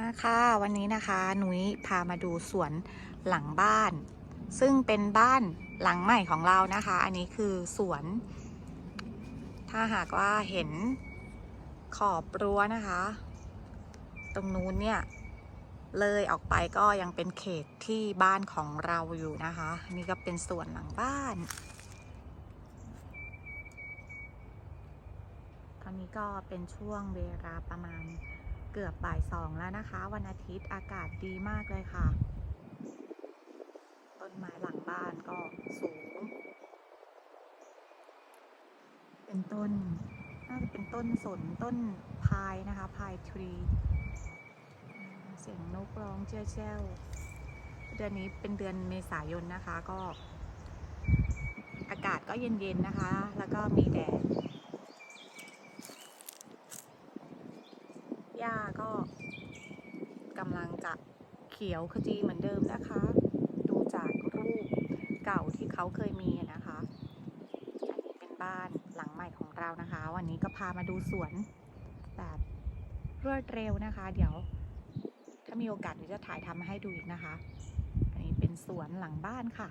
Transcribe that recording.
มาค่ะวันนี้นะคะหนุ้ยพามาดูสวนหลังบ้าน ซึ่งเป็นบ้านหลังใหม่ของเรานะคะ อันนี้คือสวน ถ้าหากว่าเห็นขอบรั้วนะคะ ตรงนู้นเนี่ย เลยออกไปก็ยังเป็นเขตที่บ้านของเราอยู่นะคะนนี่ก็เป็นส่วนหลังบ้านตอนนี้ก็เป็นช่วงเวลาประมาณ เกือบบ่ายสองแล้วนะคะ วันอาทิตย์อากาศดีมากเลยค่ะ ต้นไม้หลังบ้านก็สูง เป็นต้น น่าจะเป็นต้นสนต้นพายนะคะพายทรีเสียงนกร้องเจ้าเจ้าเดือนนี้เป็นเดือนเมษายนนะคะก็ อากาศก็เย็นๆนะคะ แล้วก็มีแดด หญ้าก็กำลังจะเขียวขจีเหมือนเดิมนะคะ ดูจากรูปเก่าที่เขาเคยมีนะคะอันนี้เป็นบ้านหลังใหม่ของเรานะคะ วันนี้ก็พามาดูสวนแบบรวดเร็วนะคะ เดี๋ยวถ้ามีโอกาสเดี๋ยวจะถ่ายทำมาให้ดูอีกนะคะ อันนี้เป็นสวนหลังบ้านค่ะ